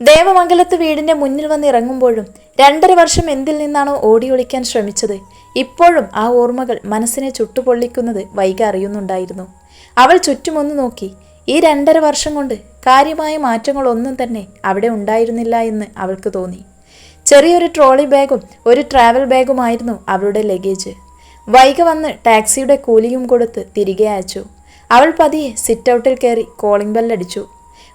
ദേവമംഗലത്ത് വീടിന്റെ മുന്നിൽ വന്ന് ഇറങ്ങുമ്പോഴും രണ്ടര വർഷം എന്തിൽ നിന്നാണോ ഓടി ഒളിക്കാൻ ശ്രമിച്ചത് ഇപ്പോഴും ആ ഓർമ്മകൾ മനസ്സിനെ ചുട്ടുപൊള്ളിക്കുന്നത് വൈകി അറിയുന്നുണ്ടായിരുന്നു. അവൾ ചുറ്റുമൊന്നു നോക്കി ഈ രണ്ടര വർഷം കൊണ്ട് കാര്യമായ മാറ്റങ്ങളൊന്നും തന്നെ അവിടെ ഉണ്ടായിരുന്നില്ല എന്ന് അവൾക്ക് തോന്നി. ചെറിയൊരു ട്രോളി ബാഗും ഒരു ട്രാവൽ ബാഗുമായിരുന്നു അവളുടെ ലഗേജ്. വൈകി വന്ന് ടാക്സിയുടെ കൂലിയും കൊടുത്ത് തിരികെ അയച്ചു. അവൾ പതിയെ സിറ്റ് ഔട്ടിൽ കയറി കോളിംഗ് ബെല്ലടിച്ചു.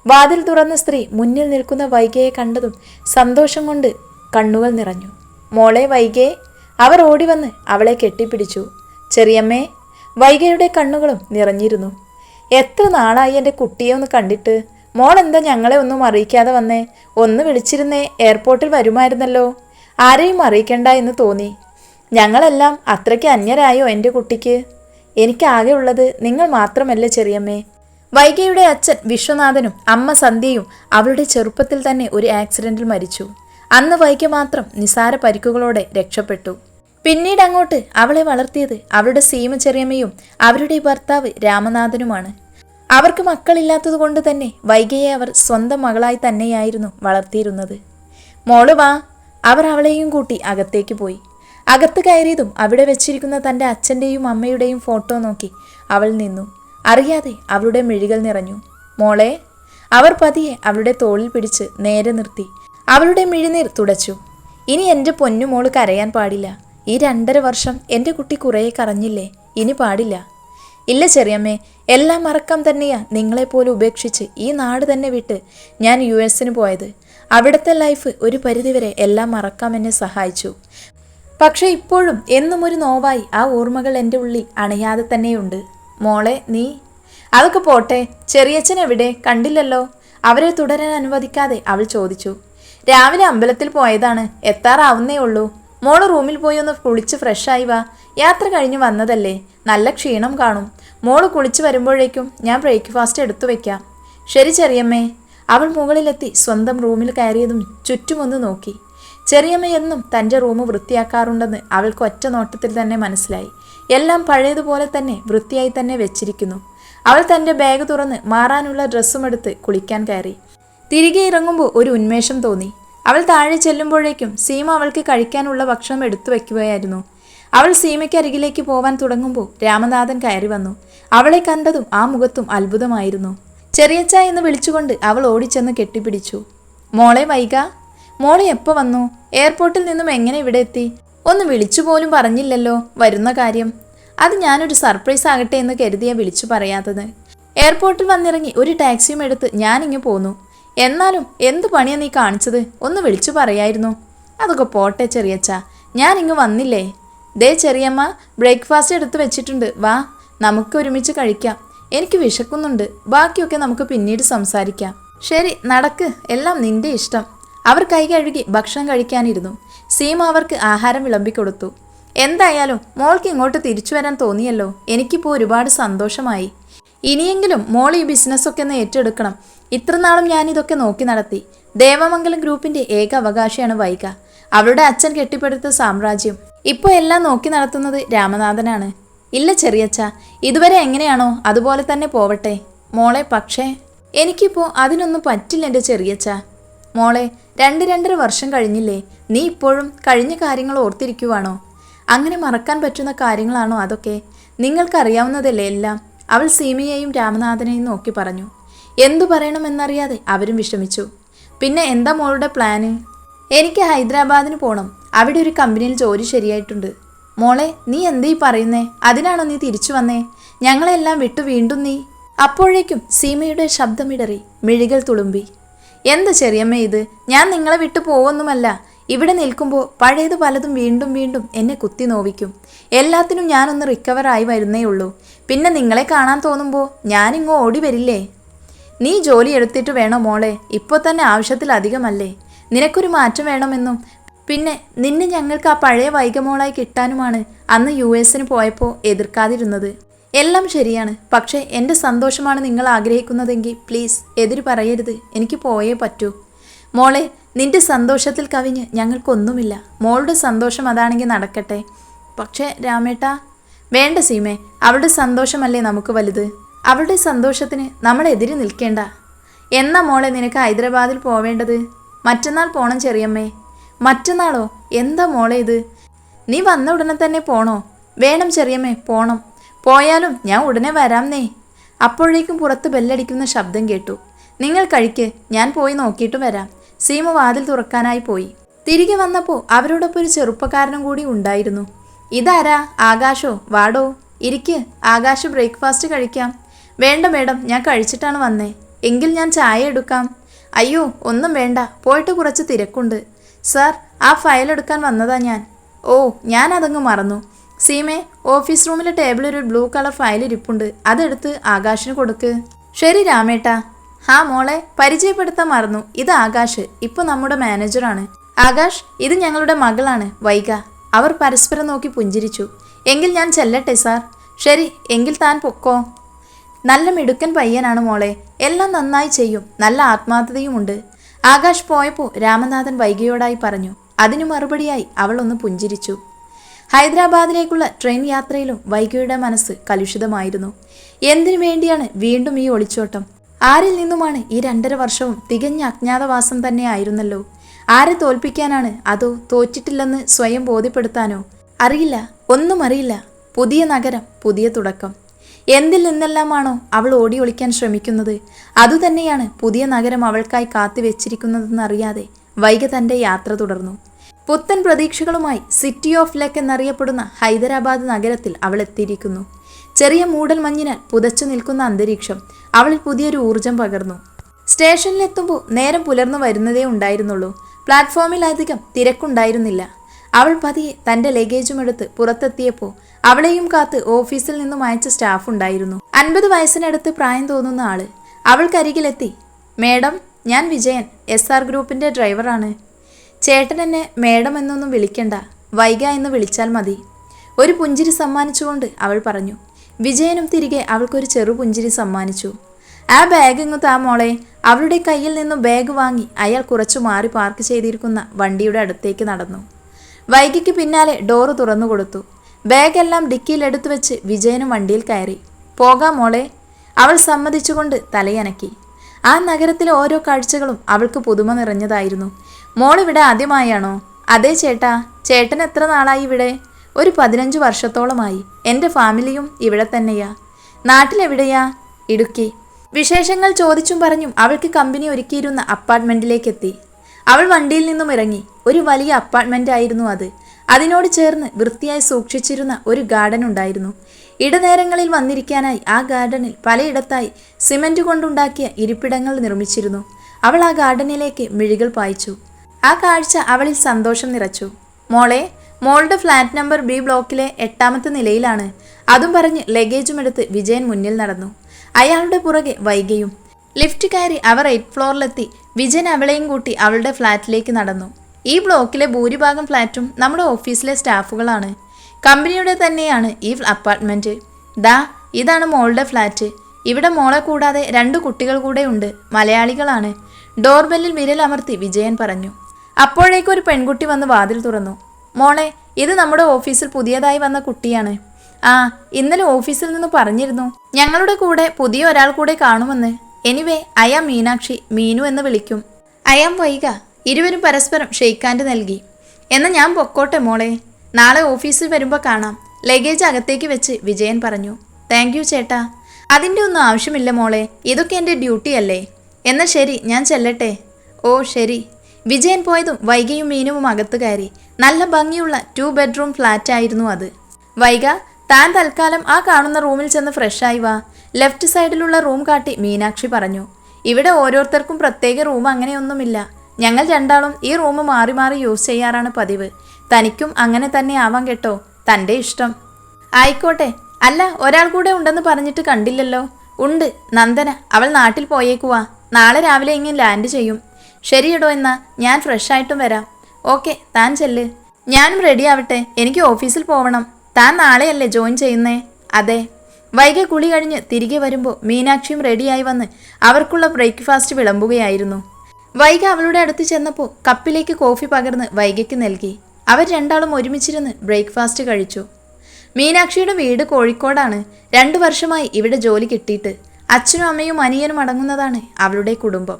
വാതിൽ തുറന്ന സ്ത്രീ മുന്നിൽ നിൽക്കുന്ന വൈകയെ കണ്ടതും സന്തോഷം കൊണ്ട് കണ്ണുകൾ നിറഞ്ഞു. മോളെ വൈകയെ അവർ ഓടി വന്ന് അവളെ കെട്ടിപ്പിടിച്ചു. ചെറിയമ്മേ വൈകയുടെ കണ്ണുകളും നിറഞ്ഞിരുന്നു. എത്ര നാളായി എന്റെ കുട്ടിയെ ഒന്ന് കണ്ടിട്ട്? മോൾ എന്താ ഞങ്ങളെ ഒന്നും അറിയിക്കാതെ വന്നേ? ഒന്ന് വിളിച്ചിരുന്നേ എയർപോർട്ടിൽ വരുമായിരുന്നല്ലോ. ആരെയും അറിയിക്കണ്ട എന്ന് തോന്നി. ഞങ്ങളെല്ലാം അത്രയ്ക്ക് അന്യരായോ എന്റെ കുട്ടിക്ക്? എനിക്കാകെ ഉള്ളത് നിങ്ങൾ മാത്രമല്ലേ ചെറിയമ്മേ. വൈകയുടെ അച്ഛൻ വിശ്വനാഥനും അമ്മ സന്ധ്യയും അവളുടെ ചെറുപ്പത്തിൽ തന്നെ ഒരു ആക്സിഡന്റിൽ മരിച്ചു. അന്ന് വൈഗ മാത്രം നിസാര പരിക്കുകളോടെ രക്ഷപ്പെട്ടു. പിന്നീട് അങ്ങോട്ട് അവളെ വളർത്തിയത് അവളുടെ സീമ ചെറിയമ്മയും അവരുടെ ഭർത്താവ് രാമനാഥനുമാണ്. അവർക്ക് മക്കളില്ലാത്തത് കൊണ്ട് തന്നെ വൈകയെ അവർ സ്വന്തം മകളായി തന്നെയായിരുന്നു വളർത്തിയിരുന്നത്. മോൾ വാ. അവർ അവളെയും കൂട്ടി അകത്തേക്ക് പോയി. അകത്ത് കയറിയതും അവിടെ വെച്ചിരിക്കുന്ന തന്റെ അച്ഛന്റെയും അമ്മയുടെയും ഫോട്ടോ നോക്കി അവൾ നിന്നു. അറിയാതെ അവളുടെ മിഴികൾ നിറഞ്ഞു. മോളെ അവർ പതിയെ അവളുടെ തോളിൽ പിടിച്ച് നേരെ നിർത്തി. അവളുടെ മിഴിനീർ തുടച്ചു. ഇനി എന്റെ പൊന്നുമോൾ കരയാൻ പാടില്ല. ഈ രണ്ടര വർഷം എന്റെ കുട്ടി കുറേ കറഞ്ഞില്ലേ? ഇനി പാടില്ല. ഇല്ല ചെറിയമ്മേ എല്ലാം മറക്കം തന്നെയാ നിങ്ങളെപ്പോലെ ഉപേക്ഷിച്ച് ഈ നാട് തന്നെ വിട്ട് ഞാൻ യു എസിന് പോയത്. അവിടുത്തെ ലൈഫ് ഒരു പരിധിവരെ എല്ലാം മറക്കാം എന്നെ സഹായിച്ചു. പക്ഷേ ഇപ്പോഴും എന്നും ഒരു നോവായി ആ ഓർമ്മകൾ എന്റെ ഉള്ളിൽ അണയാതെ തന്നെയുണ്ട്. മോളെ നീ? അതൊക്കെ പോട്ടെ ചെറിയച്ഛൻ എവിടെ? കണ്ടില്ലല്ലോ. അവരെ തുടരാൻ അനുവദിക്കാതെ അവൾ ചോദിച്ചു. രാവിലെ അമ്പലത്തിൽ പോയതാണ് എത്താറാവുന്നേ ഉള്ളൂ. മോൾ റൂമിൽ പോയി ഒന്ന് കുളിച്ച് ഫ്രഷായി വാ. യാത്ര കഴിഞ്ഞ് വന്നതല്ലേ നല്ല ക്ഷീണം കാണും. മോൾ കുളിച്ച് വരുമ്പോഴേക്കും ഞാൻ ബ്രേക്ക്ഫാസ്റ്റ് എടുത്തു വെക്കാം. ശരി ചെറിയമ്മേ. അവൾ മുകളിലെത്തി സ്വന്തം റൂമിൽ കയറിയതും ചുറ്റുമൊന്ന് നോക്കി. ചെറിയമ്മയെന്നും തന്റെ റൂം വൃത്തിയാക്കാറുണ്ടെന്ന് അവൾക്ക് ഒറ്റ നോട്ടത്തിൽ തന്നെ മനസ്സിലായി. എല്ലാം പഴയതുപോലെ തന്നെ വൃത്തിയായി തന്നെ വെച്ചിരിക്കുന്നു. അവൾ തന്റെ ബാഗ് തുറന്ന് മാറാനുള്ള ഡ്രസ്സും എടുത്ത് കുളിക്കാൻ കയറി. തിരികെ ഇറങ്ങുമ്പോൾ ഒരു ഉന്മേഷം തോന്നി. അവൾ താഴെ ചെല്ലുമ്പോഴേക്കും സീമ അവൾക്ക് കഴിക്കാനുള്ള ഭക്ഷണം എടുത്തു വയ്ക്കുകയായിരുന്നു. അവൾ സീമയ്ക്ക് അരികിലേക്ക് പോവാൻ തുടങ്ങുമ്പോൾ രാമനാഥൻ കയറി വന്നു. അവളെ കണ്ടതും ആ മുഖത്തും അത്ഭുതമായിരുന്നു. ചെറിയച്ച എന്ന് വിളിച്ചുകൊണ്ട് അവൾ ഓടിച്ചെന്ന് കെട്ടിപ്പിടിച്ചു. മോളെ വൈക മോളെ എപ്പോൾ വന്നു? എയർപോർട്ടിൽ നിന്നും എങ്ങനെ ഇവിടെ എത്തി? ഒന്ന് വിളിച്ചു പോലും പറഞ്ഞില്ലല്ലോ വരുന്ന കാര്യം. അത് ഞാനൊരു സർപ്രൈസ് ആകട്ടെ എന്ന് കരുതിയാ വിളിച്ചു പറയാത്തത്. എയർപോർട്ടിൽ വന്നിറങ്ങി ഒരു ടാക്സിയും എടുത്ത് ഞാനിങ്ങ് പോന്നു. എന്നാലും എന്ത് പണിയാ നീ കാണിച്ചത്? ഒന്ന് വിളിച്ചു പറയായിരുന്നു. അതൊക്കെ പോട്ടെ ചെറിയച്ച ഞാനിങ്ങ് വന്നില്ലേ? ദേ ചെറിയമ്മ ബ്രേക്ക്ഫാസ്റ്റ് എടുത്ത് വെച്ചിട്ടുണ്ട്. വാ നമുക്ക് ഒരുമിച്ച് കഴിക്കാം. എനിക്ക് വിശക്കുന്നുണ്ട്. ബാക്കിയൊക്കെ നമുക്ക് പിന്നീട് സംസാരിക്കാം. ശരി നടക്ക്. എല്ലാം നിന്റെ ഇഷ്ടം. അവർ കൈ കഴുകി ഭക്ഷണം കഴിക്കാനിരുന്നു. സീമ അവർക്ക് ആഹാരം വിളമ്പിക്കൊടുത്തു. എന്തായാലും മോൾക്ക് ഇങ്ങോട്ട് തിരിച്ചു വരാൻ തോന്നിയല്ലോ. എനിക്കിപ്പോൾ ഒരുപാട് സന്തോഷമായി. ഇനിയെങ്കിലും മോൾ ഈ ബിസിനസ്സൊക്കെ ഒന്ന് ഏറ്റെടുക്കണം. ഇത്രനാളും ഞാനിതൊക്കെ നോക്കി നടത്തി. ദേവമംഗലം ഗ്രൂപ്പിന്റെ ഏക അവകാശിയാണ് വൈക അവളുടെ അച്ഛൻ കെട്ടിപ്പടുത്ത സാമ്രാജ്യം. ഇപ്പോൾ എല്ലാം നോക്കി നടത്തുന്നത് രാമനാഥനാണ്. ഇല്ല ചെറിയച്ച ഇതുവരെ എങ്ങനെയാണോ അതുപോലെ തന്നെ പോവട്ടെ. മോളെ പക്ഷേ എനിക്കിപ്പോൾ അതിനൊന്നും പറ്റില്ല എന്റെ ചെറിയച്ച മോളെ രണ്ട് രണ്ടര വർഷം കഴിഞ്ഞില്ലേ? നീ ഇപ്പോഴും കഴിഞ്ഞ കാര്യങ്ങൾ ഓർത്തിരിക്കുവാണോ? അങ്ങനെ മറക്കാൻ പറ്റുന്ന കാര്യങ്ങളാണോ അതൊക്കെ? നിങ്ങൾക്കറിയാവുന്നതല്ലേ എല്ലാം? അവൾ സീമയെയും രാമനാഥനെയും നോക്കി പറഞ്ഞു. എന്തു പറയണമെന്നറിയാതെ അവരും വിഷമിച്ചു. പിന്നെ എന്താ മോളുടെ പ്ലാന്? എനിക്ക് ഹൈദരാബാദിന് പോകണം അവിടെ ഒരു കമ്പനിയിൽ ജോലി ശരിയായിട്ടുണ്ട്. മോളെ നീ എന്തീ പറയുന്നേ? അതിനാണോ നീ തിരിച്ചു വന്നേ? ഞങ്ങളെല്ലാം വിട്ടു വീണ്ടും നീ? അപ്പോഴേക്കും സീമയുടെ ശബ്ദമിടറി മിഴികൾ തുളുമ്പി. എന്ത് ചെറിയമ്മ ഇത്? ഞാൻ നിങ്ങളെ വിട്ടു പോവൊന്നുമല്ല. ഇവിടെ നിൽക്കുമ്പോൾ പഴയത് പലതും വീണ്ടും വീണ്ടും എന്നെ കുത്തി നോവിക്കും. എല്ലാത്തിനും ഞാനൊന്ന് റിക്കവറായി വരുന്നേ ഉള്ളൂ. പിന്നെ നിങ്ങളെ കാണാൻ തോന്നുമ്പോൾ ഞാനിങ്ങോ ഓടി വരില്ലേ? നീ ജോലി എടുത്തിട്ട് വേണോ മോളെ? ഇപ്പോൾ തന്നെ ആവശ്യത്തിലധികമല്ലേ നിനക്കൊരു മാറ്റം വേണമെന്നും. പിന്നെ നിന്നെ ഞങ്ങൾക്ക് ആ പഴയ വൈകമോളായി കിട്ടാനുമാണ് അന്ന് യു എസിന് പോയപ്പോൾ എതിർക്കാതിരുന്നത്. എല്ലാം ശരിയാണ്. പക്ഷേ എന്റെ സന്തോഷമാണ് നിങ്ങൾ ആഗ്രഹിക്കുന്നതെങ്കിൽ പ്ലീസ് എതിര് പറയരുത്. എനിക്ക് പോയേ പറ്റൂ. മോളെ നിന്റെ സന്തോഷത്തിൽ കവിഞ്ഞ് ഞങ്ങൾക്കൊന്നുമില്ല. മോളുടെ സന്തോഷം അതാണെങ്കിൽ നടക്കട്ടെ. പക്ഷേ രാമേട്ട വേണ്ട സീമേ അവളുടെ സന്തോഷമല്ലേ നമുക്ക് വലുത്? അവളുടെ സന്തോഷത്തിന് നമ്മൾ എതിര് നിൽക്കേണ്ട. എന്നാ മോളെ നിനക്ക് ഹൈദരാബാദിൽ പോവേണ്ടത്? മറ്റന്നാൾ പോണം ചെറിയമ്മേ. മറ്റന്നാളോ? എന്താ മോളെ ഇത്? നീ വന്ന ഉടനെ തന്നെ പോണോ? വേണം ചെറിയമ്മേ പോണം. പോയാലും ഞാൻ ഉടനെ വരാംന്നേ. അപ്പോഴേക്കും പുറത്ത് ബെല്ലടിക്കുന്ന ശബ്ദം കേട്ടു. നിങ്ങൾ കഴിക്ക് ഞാൻ പോയി നോക്കിയിട്ട് വരാം. സീമ വാതിൽ തുറക്കാനായി പോയി. തിരികെ വന്നപ്പോൾ അവരോടൊപ്പം ഒരു ചെറുപ്പക്കാരനും കൂടി ഉണ്ടായിരുന്നു. ഇതാരാ? ആകാശോ? വാടോ? ഇരിക്ക് ആകാശ് ബ്രേക്ക്ഫാസ്റ്റ് കഴിക്കാം. വേണ്ട മേഡം ഞാൻ കഴിച്ചിട്ടാണ് വന്നേ. എങ്കിൽ ഞാൻ ചായ എടുക്കാം. അയ്യോ ഒന്നും വേണ്ട. പോയിട്ട് കുറച്ച് തിരക്കുണ്ട്. സാർ ആ ഫയൽ എടുക്കാൻ വന്നതാ ഞാൻ. ഓ ഞാൻ അതങ്ങ് മറന്നു. സീമേ ഓഫീസ് റൂമിലെ ടേബിളിൽ ഒരു ബ്ലൂ കളർ ഫയൽ ഇരിപ്പുണ്ട്. അതെടുത്ത് ആകാശിന് കൊടുക്ക്. ശരി രാമേട്ടാ. ഹാ മോളെ പരിചയപ്പെടുത്താൻ മറന്നു. ഇത് ആകാശ്. ഇപ്പോൾ നമ്മുടെ മാനേജറാണ് ആകാശ് ഇത് ഞങ്ങളുടെ മകളാണ്. വൈഗ. അവർ പരസ്പരം നോക്കി പുഞ്ചിരിച്ചു. എങ്കിൽ ഞാൻ ചെല്ലട്ടെ സാർ? ശരി എങ്കിൽ താൻ പൊക്കോ. നല്ല മിടുക്കൻ പയ്യനാണ് മോളെ. എല്ലാം നന്നായി ചെയ്യും. നല്ല ആത്മാർത്ഥതയുമുണ്ട്. ആകാശ് പോയപ്പോൾ രാമനാഥൻ വൈകിയോടായി പറഞ്ഞു. അതിനു മറുപടിയായി അവൾ ഒന്ന് പുഞ്ചിരിച്ചു. ഹൈദരാബാദിലേക്കുള്ള ട്രെയിൻ യാത്രയിലും വൈകിയുടെ മനസ്സ് കലുഷിതമായിരുന്നു. എന്തിനു വേണ്ടിയാണ് വീണ്ടും ഈ ഒളിച്ചോട്ടം? ആരിൽ നിന്നുമാണ് ഈ രണ്ടര വർഷവും തികഞ്ഞ അജ്ഞാതവാസം തന്നെയായിരുന്നല്ലോ ആരെ തോൽപ്പിക്കാനാണ് അതോ തോറ്റിട്ടില്ലെന്ന് സ്വയം ബോധ്യപ്പെടുത്താനോ? അറിയില്ല ഒന്നും അറിയില്ല. പുതിയ നഗരം പുതിയ തുടക്കം. എന്തിൽ നിന്നെല്ലാമാണോ അവൾ ഓടി ഒളിക്കാൻ ശ്രമിക്കുന്നത്? അതുതന്നെയാണ് പുതിയ നഗരം അവൾക്കായി കാത്തുവെച്ചിരിക്കുന്നതെന്നറിയാതെ വൈകി തന്റെ യാത്ര തുടർന്നു. പുത്തൻ പ്രതീക്ഷകളുമായി സിറ്റി ഓഫ് ലക്ക് എന്നറിയപ്പെടുന്ന ഹൈദരാബാദ് നഗരത്തിൽ അവൾ എത്തിയിരിക്കുന്നു. ചെറിയ മൂടൽ മഞ്ഞിനാൽ പുതച്ചു നിൽക്കുന്ന അന്തരീക്ഷം അവളിൽ പുതിയൊരു ഊർജം പകർന്നു. സ്റ്റേഷനിലെത്തുമ്പോൾ നേരം പുലർന്നു വരുന്നതേ ഉണ്ടായിരുന്നുള്ളൂ. പ്ലാറ്റ്ഫോമിലധികം തിരക്കുണ്ടായിരുന്നില്ല. അവൾ പതിയെ തന്റെ ലഗേജും എടുത്ത് പുറത്തെത്തിയപ്പോൾ അവളെയും കാത്ത് ഓഫീസിൽ നിന്നും അയച്ച സ്റ്റാഫ് ഉണ്ടായിരുന്നു. അൻപത് വയസ്സിനടുത്ത് പ്രായം തോന്നുന്ന ആൾ. അവൾക്കരികിലെത്തി മേഡം ഞാൻ വിജയൻ എസ് ആർ ഗ്രൂപ്പിന്റെ ഡ്രൈവറാണ്. ചേട്ടൻ എന്നെ മേഡം എന്നൊന്നും വിളിക്കണ്ട വൈക എന്ന് വിളിച്ചാൽ മതി. ഒരു പുഞ്ചിരി സമ്മാനിച്ചുകൊണ്ട് അവൾ പറഞ്ഞു. വിജയനും തിരികെ അവൾക്കൊരു ചെറു പുഞ്ചിരി സമ്മാനിച്ചു. ആ ബാഗ് ഇങ്ങ് താ മോളെ. അവളുടെ കയ്യിൽ നിന്നും ബാഗ് വാങ്ങി അയാൾ കുറച്ചു മാറി പാർക്ക് ചെയ്തിരിക്കുന്ന വണ്ടിയുടെ അടുത്തേക്ക് നടന്നു. വൈകിക്ക് പിന്നാലെ ഡോറ് തുറന്നു കൊടുത്തു. ബാഗെല്ലാം ഡിക്കിയിൽ എടുത്തു വെച്ച് വിജയനും വണ്ടിയിൽ കയറി. പോകാം മോളെ. അവൾ സമ്മതിച്ചുകൊണ്ട് തലയനക്കി. ആ നഗരത്തിലെ ഓരോ കാഴ്ചകളും അവൾക്ക് പുതുമ നിറഞ്ഞതായിരുന്നു. മോളിവിടെ ആദ്യമായാണോ? അതെ ചേട്ടാ ചേട്ടൻ എത്ര നാളായി ഇവിടെ? ഒരു പതിനഞ്ച് വർഷത്തോളമായി. എന്റെ ഫാമിലിയും ഇവിടെ തന്നെയാ. നാട്ടിലെവിടെയാ? ഇടുക്കി. വിശേഷങ്ങൾ ചോദിച്ചും പറഞ്ഞും അവൾക്ക് കമ്പനി ഒരുക്കിയിരുന്ന അപ്പാർട്ട്മെന്റിലേക്ക് എത്തി അവൾ വണ്ടിയിൽ നിന്നും ഇറങ്ങി. ഒരു വലിയ അപ്പാർട്ട്മെന്റ് ആയിരുന്നു അത്. അതിനോട് ചേർന്ന് വൃത്തിയായി സൂക്ഷിച്ചിരുന്ന ഒരു ഗാർഡൻ ഉണ്ടായിരുന്നു. ഇടനേരങ്ങളിൽ വന്നിരിക്കാനായി ആ ഗാർഡനിൽ പലയിടത്തായി സിമന്റ് കൊണ്ടുണ്ടാക്കിയ ഇരിപ്പിടങ്ങൾ നിർമ്മിച്ചിരുന്നു. അവൾ ആ ഗാർഡനിലേക്ക് മിഴികൾ പായിച്ചു. ആ കാഴ്ച അവളിൽ സന്തോഷം നിറച്ചു. മോളെ മോളുടെ ഫ്ലാറ്റ് നമ്പർ ബി ബ്ലോക്കിലെ എട്ടാമത്തെ നിലയിലാണ്. അതും പറഞ്ഞ് ലഗേജും എടുത്ത് വിജയൻ മുന്നിൽ നടന്നു. അയാളുടെ പുറകെ വൈകയും ലിഫ്റ്റ് കയറി അവർ എയ്റ്റ് ഫ്ലോറിലെത്തി. വിജയൻ അവളെയും കൂട്ടി അവളുടെ ഫ്ലാറ്റിലേക്ക് നടന്നു. ഈ ബ്ലോക്കിലെ ഭൂരിഭാഗം ഫ്ലാറ്റും നമ്മുടെ ഓഫീസിലെ സ്റ്റാഫുകളാണ്. കമ്പനിയുടെ തന്നെയാണ് ഈ അപ്പാർട്ട്മെന്റ് ദാ ഇതാണ് മോളുടെ ഫ്ലാറ്റ് ഇവിടെ മോളെ കൂടാതെ രണ്ട് കുട്ടികൾ കൂടെ ഉണ്ട്. മലയാളികളാണ്. ഡോർബെല്ലിൽ വിരലമർത്തി വിജയൻ പറഞ്ഞു. അപ്പോഴേക്കും ഒരു പെൺകുട്ടി വന്ന് വാതിൽ തുറന്നു. മോളെ ഇത് നമ്മുടെ ഓഫീസിൽ പുതിയതായി വന്ന കുട്ടിയാണ്. ആ ഇന്നലെ ഓഫീസിൽ നിന്ന് പറഞ്ഞിരുന്നു. ഞങ്ങളുടെ കൂടെ പുതിയ ഒരാൾ കൂടെ കാണുമെന്ന്. എനിവേ അയാം മീനാക്ഷി മീനു എന്ന് വിളിക്കും. അയാം വൈക ഇരുവരും പരസ്പരം ഷെയ്ക്കാൻഡ് നൽകി. എന്നാൽ ഞാൻ പൊക്കോട്ടെ മോളെ. നാളെ ഓഫീസിൽ വരുമ്പോൾ കാണാം. ലഗേജ് അകത്തേക്ക് വെച്ച് വിജയൻ പറഞ്ഞു താങ്ക് യു ചേട്ടാ. അതിന്റെ ഒന്നും ആവശ്യമില്ല മോളെ. ഇതൊക്കെ എന്റെ ഡ്യൂട്ടി അല്ലേ? എന്നാൽ ശരി ഞാൻ ചെല്ലട്ടെ. ഓ ശരി. വിജയൻ പോയതും വൈകയും മീനുവും അകത്ത് കയറി. നല്ല ഭംഗിയുള്ള ടു ബെഡ്റൂം ഫ്ലാറ്റ് ആയിരുന്നു അത്. വൈക താൻ തൽക്കാലം ആ കാണുന്ന റൂമിൽ ചെന്ന് ഫ്രഷായി വാ. ലെഫ്റ്റ് സൈഡിലുള്ള റൂം കാട്ടി മീനാക്ഷി പറഞ്ഞു ഇവിടെ ഓരോരുത്തർക്കും പ്രത്യേക റൂം അങ്ങനെയൊന്നുമില്ല. ഞങ്ങൾ രണ്ടാളും ഈ റൂം മാറി മാറി യൂസ് ചെയ്യാറാണ് പതിവ്. തനിക്കും അങ്ങനെ തന്നെ ആവാം കേട്ടോ. തന്റെ ഇഷ്ടം. ആയിക്കോട്ടെ. അല്ല ഒരാൾ കൂടെ ഉണ്ടെന്ന് പറഞ്ഞിട്ട് കണ്ടില്ലല്ലോ. ഉണ്ട് നന്ദന. അവൾ നാട്ടിൽ പോയേക്കുവാ. നാളെ രാവിലെ ഇങ്ങനെ ലാൻഡ് ചെയ്യും. ശരിയിടോ എന്നാ ഞാൻ ഫ്രഷ് ആയിട്ടും വരാം. ഓക്കെ താൻ ചെല്ല്. ഞാനും റെഡി ആവട്ടെ. എനിക്ക് ഓഫീസിൽ പോവണം. താൻ നാളെയല്ലേ ജോയിൻ ചെയ്യുന്നേ? അതെ. വൈകി കുളി കഴിഞ്ഞ് തിരികെ വരുമ്പോൾ മീനാക്ഷിയും റെഡിയായി വന്ന് അവർക്കുള്ള ബ്രേക്ക്ഫാസ്റ്റ് വിളമ്പുകയായിരുന്നു. വൈകി അവളുടെ അടുത്ത് ചെന്നപ്പോൾ കപ്പിലേക്ക് കോഫി പകർന്ന് വൈഗയ്ക്ക് നൽകി. അവർ രണ്ടാളും ഒരുമിച്ചിരുന്ന് ബ്രേക്ക്ഫാസ്റ്റ് കഴിച്ചു. മീനാക്ഷിയുടെ വീട് കോഴിക്കോടാണ്. രണ്ടു വർഷമായി ഇവിടെ ജോലി കിട്ടിയിട്ട്. അച്ഛനും അമ്മയും അനിയനും അടങ്ങുന്നതാണ് അവളുടെ കുടുംബം.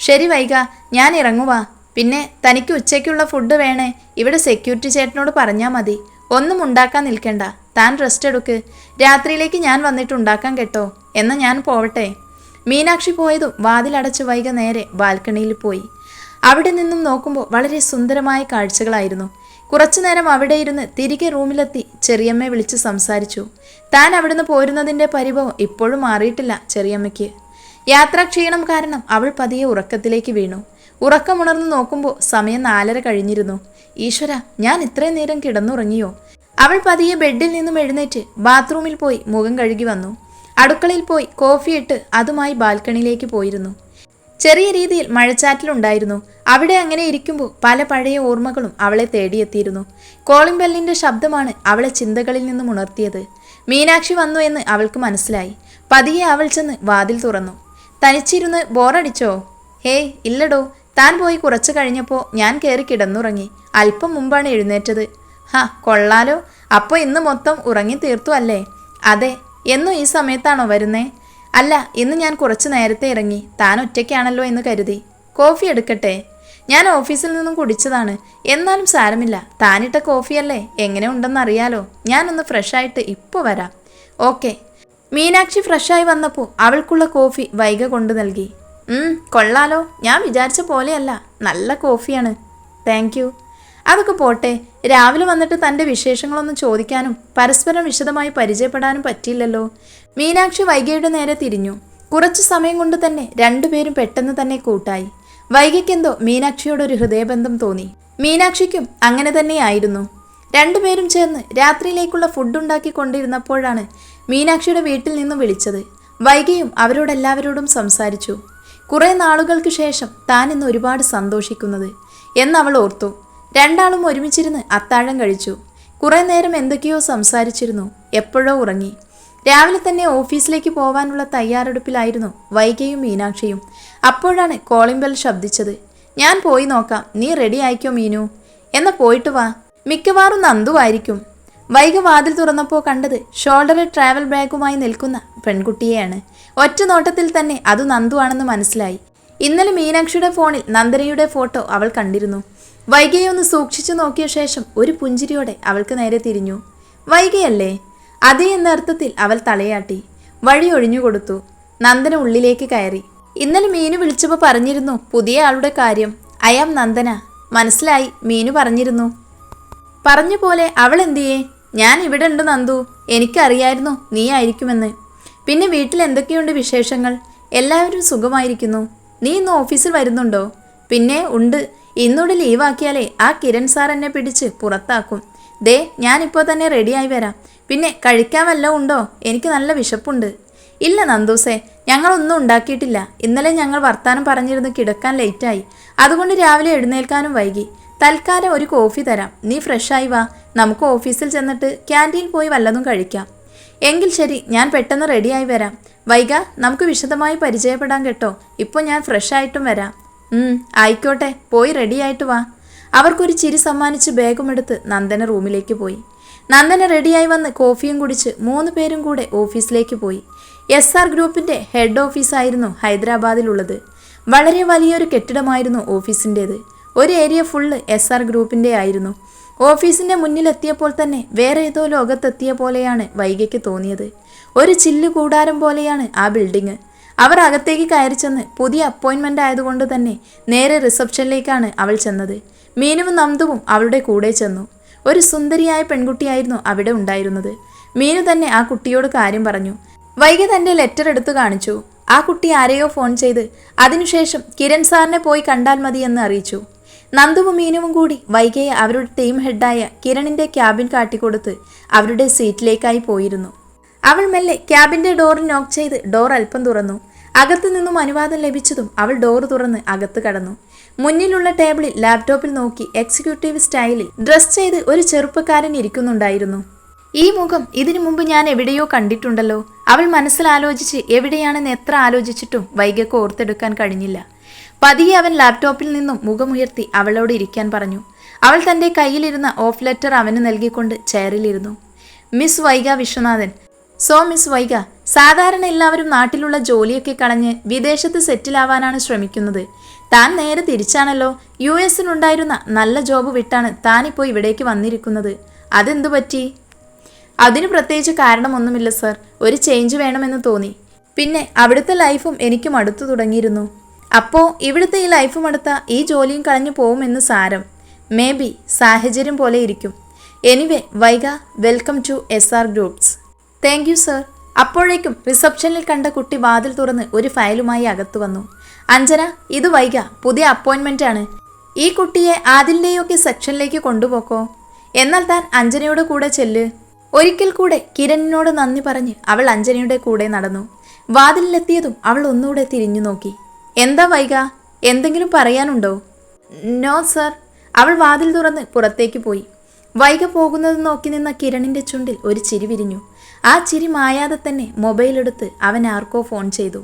ശരി വൈക ഞാൻ ഇറങ്ങുവാ. പിന്നെ തനിക്ക് ഉച്ചയ്ക്കുള്ള ഫുഡ് വേണേ. ഇവിടെ സെക്യൂരിറ്റി ചേട്ടനോട് പറഞ്ഞാൽ മതി. ഒന്നും ഉണ്ടാക്കാൻ നിൽക്കണ്ട. താൻ റെസ്റ്റ് എടുക്ക്. രാത്രിയിലേക്ക് ഞാൻ വന്നിട്ട് ഉണ്ടാക്കാൻ കേട്ടോ. എന്ന് ഞാൻ പോവട്ടെ. മീനാക്ഷി പോയതും വാതിലടച്ച് വൈക നേരെ ബാൽക്കണിയിൽ പോയി. അവിടെ നിന്നും നോക്കുമ്പോൾ വളരെ സുന്ദരമായ കാഴ്ചകളായിരുന്നു. കുറച്ചു നേരം അവിടെ ഇരുന്ന് തിരികെ റൂമിലെത്തി ചെറിയമ്മയെ വിളിച്ച് സംസാരിച്ചു. താൻ അവിടുന്ന് പോരുന്നതിന്റെ പരിഭവം ഇപ്പോഴും മാറിയിട്ടില്ല ചെറിയമ്മയ്ക്ക്. യാത്രാക്ഷീണം കാരണം അവൾ പതിയെ ഉറക്കത്തിലേക്ക് വീണു. ഉറക്കമുണർന്ന് നോക്കുമ്പോൾ സമയം നാലര കഴിഞ്ഞിരുന്നു. ഈശ്വര ഞാൻ ഇത്രയും നേരം കിടന്നുറങ്ങിയോ? അവൾ പതിയെ ബെഡിൽ നിന്നും എഴുന്നേറ്റ് ബാത്റൂമിൽ പോയി മുഖം കഴുകി വന്നു. അടുക്കളയിൽ പോയി കോഫിയിട്ട് അതുമായി ബാൽക്കണിയിലേക്ക് പോയിരുന്നു. ചെറിയ രീതിയിൽ മഴച്ചാറ്റിലുണ്ടായിരുന്നു. അവിടെ അങ്ങനെ ഇരിക്കുമ്പോൾ പല പഴയ ഓർമ്മകളും അവളെ തേടിയെത്തിയിരുന്നു. കോളിംഗ് ബെല്ലിന്റെ ശബ്ദമാണ് അവളെ ചിന്തകളിൽ നിന്നും ഉണർത്തിയത്. മീനാക്ഷി വന്നു എന്ന് അവൾക്ക് മനസ്സിലായി. പതിയെ അവൾ ചെന്ന് വാതിൽ തുറന്നു. തനിച്ചിരുന്ന് ബോറടിച്ചോ? ഹേയ് ഇല്ലടോ. താൻ പോയി കുറച്ചു കഴിഞ്ഞപ്പോൾ ഞാൻ കയറി കിടന്നുറങ്ങി. അല്പം മുമ്പാണ് എഴുന്നേറ്റത്. ഹാ കൊള്ളാലോ. അപ്പോൾ ഇന്ന് മൊത്തം ഉറങ്ങി തീർത്തു അല്ലേ? അതെ. എന്നും ഈ സമയത്താണോ വരുന്നേ? അല്ല ഇന്ന് ഞാൻ കുറച്ച് നേരത്തെ ഇറങ്ങി. താൻ ഒറ്റയ്ക്കാണല്ലോ എന്ന് കരുതി. കോഫി എടുക്കട്ടെ? ഞാൻ ഓഫീസിൽ നിന്നും കുടിച്ചതാണ്. എന്നാലും സാരമില്ല. താനിട്ട കോഫിയല്ലേ? എങ്ങനെ ഉണ്ടെന്ന് അറിയാലോ ഞാനൊന്ന് ഫ്രഷായിട്ട് ഇപ്പോൾ വരാം. ഓക്കെ. മീനാക്ഷി ഫ്രഷായി വന്നപ്പോൾ അവൾക്കുള്ള കോഫി വൈക കൊണ്ടു നൽകി. കൊള്ളാലോ. ഞാൻ വിചാരിച്ച പോലെയല്ല. നല്ല കോഫിയാണ്. Thank you. അതൊക്കെ പോട്ടെ. രാവിലെ വന്നിട്ട് തന്റെ വിശേഷങ്ങളൊന്നും ചോദിക്കാനും പരസ്പരം വിശദമായി പരിചയപ്പെടാനും പറ്റിയില്ലല്ലോ. മീനാക്ഷി വൈകയുടെ നേരെ തിരിഞ്ഞു. കുറച്ച് സമയം കൊണ്ട് തന്നെ രണ്ടുപേരും പെട്ടെന്ന് തന്നെ കൂട്ടായി. വൈകിക്കെന്തോ മീനാക്ഷിയോടൊരു ഹൃദയബന്ധം തോന്നി. മീനാക്ഷിക്കും അങ്ങനെ തന്നെയായിരുന്നു. രണ്ടുപേരും ചേർന്ന് രാത്രിയിലേക്കുള്ള ഫുഡ് ഉണ്ടാക്കി കൊണ്ടിരുന്നപ്പോഴാണ് മീനാക്ഷിയുടെ വീട്ടിൽ നിന്ന് വിളിച്ചത്. വൈകിയും അവരോടെല്ലാവരോടും സംസാരിച്ചു. കുറേ നാളുകൾക്ക് ശേഷം താൻ ഇന്ന് ഒരുപാട് സന്തോഷിക്കുന്നത് എന്നവൾ ഓർത്തു. രണ്ടാളും ഒരുമിച്ചിരുന്ന് അത്താഴം കഴിച്ചു. കുറേ നേരം എന്തൊക്കെയോ സംസാരിച്ചിരുന്നു. എപ്പോഴോ ഉറങ്ങി. രാവിലെ തന്നെ ഓഫീസിലേക്ക് പോവാനുള്ള തയ്യാറെടുപ്പിലായിരുന്നു വൈകയും മീനാക്ഷിയും. അപ്പോഴാണ് കോളിംഗ് ബെൽ ശബ്ദിച്ചത്. ഞാൻ പോയി നോക്കാം. നീ റെഡി ആയിക്കോ മീനു? എന്നാ പോയിട്ട് വാ. മിക്കവാറും നന്ദുവായിരിക്കും വൈക വാതിൽ തുറന്നപ്പോൾ കണ്ടത് ഷോൾഡറിൽ ട്രാവൽ ബാഗുമായി നിൽക്കുന്ന പെൺകുട്ടിയെയാണ്. ഒറ്റ നോട്ടത്തിൽ തന്നെ അത് നന്ദുവാണെന്ന് മനസ്സിലായി. ഇന്നലെ മീനാക്ഷിയുടെ ഫോണിൽ നന്ദനയുടെ ഫോട്ടോ അവൾ കണ്ടിരുന്നു. വൈകയെ ഒന്ന് സൂക്ഷിച്ചു നോക്കിയ ശേഷം ഒരു പുഞ്ചിരിയോടെ അവൾക്ക് നേരെ തിരിഞ്ഞു. വൈകയല്ലേ അതേ എന്ന അർത്ഥത്തിൽ അവൾ തലയാട്ടി. വഴി ഒഴിഞ്ഞുകൊടുത്തു നന്ദന ഉള്ളിലേക്ക് കയറി. ഇന്നലെ മീനു വിളിച്ചപ്പോൾ പറഞ്ഞിരുന്നു പുതിയ ആളുടെ കാര്യം. അയാം നന്ദന. മനസ്സിലായി. മീനു പറഞ്ഞിരുന്നു. പറഞ്ഞ പോലെ അവൾ എന്തിയേ? ഞാൻ ഇവിടെ ഉണ്ട് നന്ദു. എനിക്കറിയായിരുന്നു നീ ആയിരിക്കുമെന്ന്. പിന്നെ വീട്ടിൽ എന്തൊക്കെയുണ്ട് വിശേഷങ്ങൾ? എല്ലാവരും സുഖമായിരിക്കുന്നു. നീ ഇന്ന് ഓഫീസിൽ വരുന്നുണ്ടോ? പിന്നെ ഉണ്ട്. ഇന്നൂടെ ലീവാക്കിയാലേ ആ കിരൺ സാർ എന്നെ പിടിച്ച് പുറത്താക്കും. ദേ ഞാനിപ്പോൾ തന്നെ റെഡിയായി വരാം. പിന്നെ കഴിക്കാൻ വല്ലതും ഉണ്ടോ? എനിക്ക് നല്ല വിശപ്പുണ്ട്. ഇല്ല നന്ദൂസേ ഞങ്ങളൊന്നും ഉണ്ടാക്കിയിട്ടില്ല. ഇന്നലെ ഞങ്ങൾ വർത്താനം പറഞ്ഞിരുന്ന് കിടക്കാൻ ലേറ്റായി അതുകൊണ്ട് രാവിലെ എഴുന്നേൽക്കാനും വൈകി. തൽക്കാലം ഒരു കോഫി തരാം. നീ ഫ്രഷായി വാ. നമുക്ക് ഓഫീസിൽ ചെന്നിട്ട് ക്യാന്റീൻ പോയി വല്ലതും കഴിക്കാം. എങ്കിൽ ശരി ഞാൻ പെട്ടെന്ന് റെഡിയായി വരാം. വൈക നമുക്ക് വിശദമായി പരിചയപ്പെടാൻ കേട്ടോ. ഇപ്പോൾ ഞാൻ ഫ്രഷായിട്ടും വരാം. ആയിക്കോട്ടെ പോയി റെഡിയായിട്ട് വാ. അവർക്കൊരു ചിരി സമ്മാനിച്ച് ബാഗുമെടുത്ത് നന്ദന റൂമിലേക്ക് പോയി. നന്ദന റെഡിയായി വന്ന് കോഫിയും കുടിച്ച് മൂന്ന് പേരും കൂടെ ഓഫീസിലേക്ക് പോയി. എസ് ആർ ഗ്രൂപ്പിന്റെ ഹെഡ് ഓഫീസായിരുന്നു ഹൈദരാബാദിലുള്ളത്. വളരെ വലിയൊരു കെട്ടിടമായിരുന്നു ഓഫീസിന്റേത് ഒരു ഏരിയ ഫുള്ള് എസ് ആർ ഗ്രൂപ്പിന്റെ ആയിരുന്നു. ഓഫീസിന്റെ മുന്നിലെത്തിയപ്പോൾ തന്നെ വേറെ ഏതോ ലോകത്തെത്തിയ പോലെയാണ് വൈകയ്ക്ക് തോന്നിയത്. ഒരു ചില്ല് കൂടാരം പോലെയാണ് ആ ബിൽഡിംഗ് അവർ അകത്തേക്ക് കയറി ചെന്ന് പുതിയ അപ്പോയിൻമെന്റ് ആയതുകൊണ്ട് തന്നെ നേരെ റിസപ്ഷനിലേക്കാണ് അവൾ ചെന്നത്. മീനുവും നന്ദുവും അവളുടെ കൂടെ ചെന്നു. ഒരു സുന്ദരിയായ പെൺകുട്ടിയായിരുന്നു അവിടെ ഉണ്ടായിരുന്നത്. മീനു തന്നെ ആ കുട്ടിയോട് കാര്യം പറഞ്ഞു. വൈകി തന്റെ ലെറ്റർ എടുത്തു കാണിച്ചു. ആ കുട്ടി ആരെയോ ഫോൺ ചെയ്ത് അതിനുശേഷം കിരൺ സാറിനെ പോയി കണ്ടാൽ മതി എന്ന് അറിയിച്ചു. നന്ദുവും മീനുവും കൂടി വൈകിയെ അവരുടെ ടീം ഹെഡായ കിരണിന്റെ ക്യാബിൻ കാട്ടിക്കൊടുത്ത് അവരുടെ സീറ്റിലേക്കായി പോയിരുന്നു. അവൾ മെല്ലെ ക്യാബിന്റെ ഡോർ നോക്ക് ചെയ്ത് ഡോർ അല്പം തുറന്നു. അകത്തു നിന്നും അനുവാദം ലഭിച്ചതും അവൾ ഡോർ തുറന്ന് അകത്ത് കടന്നു. മുന്നിലുള്ള ടേബിളിൽ ലാപ്ടോപ്പിൽ നോക്കി എക്സിക്യൂട്ടീവ് സ്റ്റൈലിൽ ഡ്രസ് ചെയ്ത് ഒരു ചെറുപ്പക്കാരൻ ഇരിക്കുന്നുണ്ടായിരുന്നു. ഈ മുഖം ഇതിനു മുമ്പ് ഞാൻ എവിടെയോ കണ്ടിട്ടുണ്ടല്ലോ. അവൾ മനസ്സിലാലോചിച്ച് എവിടെയാണെന്ന് എത്ര ആലോചിച്ചിട്ടും വൈകക്ക് ഓർത്തെടുക്കാൻ കഴിഞ്ഞില്ല. പതിയെ അവൻ ലാപ്ടോപ്പിൽ നിന്നും മുഖമുയർത്തി അവളോട് ഇരിക്കാൻ പറഞ്ഞു. അവൾ തന്റെ കയ്യിലിരുന്ന ഓഫ് ലെറ്റർ അവന് നൽകിക്കൊണ്ട് ചെയറിലിരുന്നു miss Vaiga Viswanathan so miss Vaiga സാധാരണ എല്ലാവരും നാട്ടിലുള്ള ജോലിയൊക്കെ കളഞ്ഞ് വിദേശത്ത് സെറ്റിലാവാനാണ് ശ്രമിക്കുന്നത്. താൻ നേരെ തിരിച്ചാണല്ലോ. യു എസിനുണ്ടായിരുന്ന നല്ല ജോബ് വിട്ടാണ് താനിപ്പോൾ ഇവിടേക്ക് വന്നിരിക്കുന്നത്. അതെന്തു പറ്റി? അതിന് പ്രത്യേകിച്ച് കാരണമൊന്നുമില്ല സർ. ഒരു ചേഞ്ച് വേണമെന്ന് തോന്നി. പിന്നെ അവിടുത്തെ ലൈഫും എനിക്ക് മടുത്തു തുടങ്ങിയിരുന്നു. അപ്പോൾ ഇവിടുത്തെ ഈ ലൈഫും അടുത്ത ഈ ജോലിയും കളഞ്ഞു പോകുമെന്ന് സാരം. മേ ബി സാഹചര്യം പോലെ ഇരിക്കും. Anyway Vaiga welcome to S R groups. Thank you sir അപ്പോഴേക്കും റിസപ്ഷനിൽ കണ്ട കുട്ടി വാതിൽ തുറന്ന് ഒരു ഫയലുമായി അകത്തു വന്നു. അഞ്ജന ഇത് വൈക പുതിയ അപ്പോയിൻമെന്റ് ആണ്. ഈ കുട്ടിയെ ആദിലിന്റെയൊക്കെ സെക്ഷനിലേക്ക് കൊണ്ടുപോക്കോ? എന്നാൽ താൻ അഞ്ജനയുടെ കൂടെ ചെല്ല്. ഒരിക്കൽ കൂടെ കിരണിനോട് നന്ദി പറഞ്ഞ് അവൾ അഞ്ജനയുടെ കൂടെ നടന്നു. വാതിലിലെത്തിയതും അവൾ ഒന്നുകൂടെ തിരിഞ്ഞു നോക്കി. എന്താ വൈക എന്തെങ്കിലും പറയാനുണ്ടോ? നോ സർ അവൾ വാതിൽ തുറന്ന് പുറത്തേക്ക് പോയി. വൈക പോകുന്നത് നോക്കി നിന്ന കിരണിന്റെ ചുണ്ടിൽ ഒരു ചിരി വിരിഞ്ഞു. ആ ചിരി മായാതെ തന്നെ മൊബൈൽ എടുത്ത് അവൻ ആർക്കോ ഫോൺ ചെയ്തു.